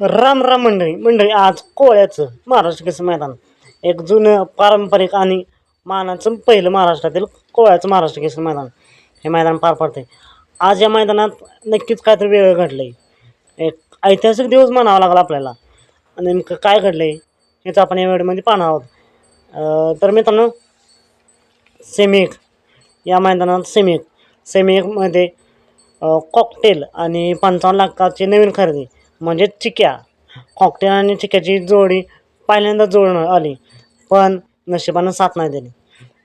राम राम मंडळी मंडळी आज कोळ्याचं महाराष्ट्र केसरी मैदान? एक जुनं पारंपरिक आणि मानाचं पहिलं महाराष्ट्रातील कोळ्याचं महाराष्ट्र केसरी मैदान? हे मैदान पार पडते आज या मैदानात नक्कीच काहीतरी वेगळं घडलं आहे एक ऐतिहासिक दिवस म्हणावा लागला आपल्याला. आणि नेमकं काय घडलं आहे हेच आपण या वेळेमध्ये पाहणार आहोत. तर मित्रांनो सेमी एक. या मैदानात सेमी एक. एकमध्ये कॉकटेल आणि पंचावन्न लाखाची नवीन खरेदी. म्हणजे चिक्या. कॉकटेल आणि चिक्याची जोडी पहिल्यांदा जोडून आली पण नशिबानं साथ नाही दिली.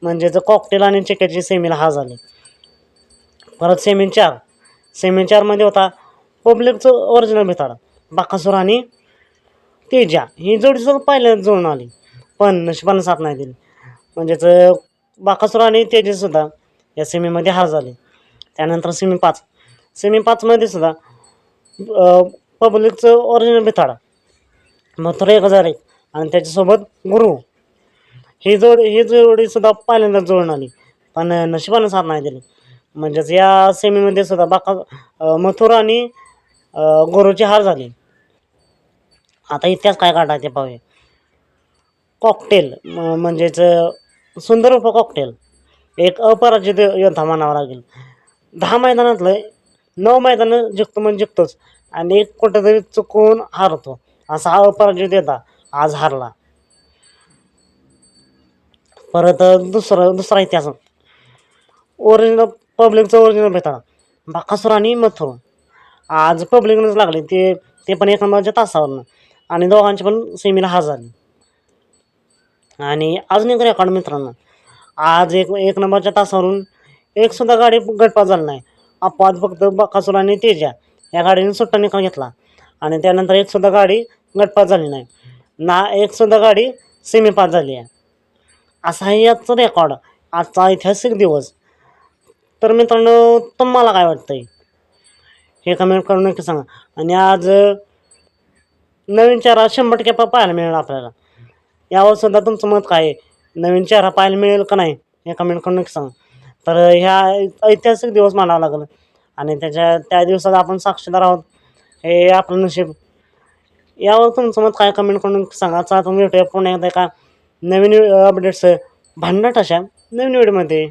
म्हणजे जर कॉकटेल आणि चिक्याची सेमीला हा झाली. परत सेमी चार. सेमी चारमध्ये होता पब्लिकचं ओरिजिनल भिताड बाकासूर आणि तेजा. ही जोडी सुद्धा पहिल्यांदा जोडून आली पण नशिबानं साथ नाही दिली. म्हणजेच बाकासूर आणि तेजीसुद्धा या सेमीमध्ये हार झाले. त्यानंतर सेमी पाच. सेमी पाचमध्ये सुद्धा पब्लिकचं ओरिजिनल बिथाड मथुरा एक हजार एक आणि त्याच्यासोबत गुरु. ही जोड ही जोडीसुद्धा पहिल्यांदा जोडून आली. पण नशिबानं साथ नाही दिली. म्हणजेच या सेमीमध्ये सुद्धा बाका मथुरा आणि गुरुची हार झाली. आता इतिहास काय काढायचे ते पाहूया. कॉकटेल म्हणजेच सुंदर उप कॉकटेल एक अपराजित योद्धा म्हणावा लागेल. दहा मैदानातलं नऊ मैदानं जिंकतो म्हणजे जिंकतोच. आणि एक कुठेतरी चुकून हारतो. असा हा अपराजित योद्धा आज हारला. परत दुसरं दुसरा इतिहास. ओरिजिनल पब्लिकचं ओरिजिनल भेटाळा बाकासुर आणि मथुर. आज पब्लिकनंच लागले. ते ते पण एक नंबरच्या तासावरनं. आणि दोघांची पण सेमीला हार झाली आणि अजून एक रेकॉर्ड मित्रांनो. आज एक एक नंबरच्या तासावरून एकसुद्धा गाडी गटपात झाली नाही. अपवाद फक्त बकासूर आणि तेजा. या गाडीने सुट्टा निकाल घेतला. आणि त्यानंतर एक सुद्धा गाडी गटपात झाली नाही. ना एक सुद्धा गाडी सेमीपास झाली आहे. असा आहे याचा रेकॉर्ड आजचा ऐतिहासिक दिवस. तर मित्रांनो तुम्हाला काय वाटतंय? हे कमेंट करून नक्की सांगा. आणि आज नवीन चेहरा शंभर टक्के पाहायला मिळेल आपल्याला. यावर सुद्धा तुमचं मत काय? आहे नवीन चेहरा पाहायला मिळेल का नाही? हे कमेंट करून नक्की सांगा. तर ह्या ऐतिहासिक दिवस मानावा लागला. आणि त्याच्या त्या दिवसात आपण साक्षीदार आहोत. हे आपलं नशीब. यावर तुमचं मत काय? कमेंट करून सांगा. चला तुम्ही भेटूया पुन्हा एकदा एका नवीन अपडेट्स भांडट अशा नवीन व्हिडिओमध्ये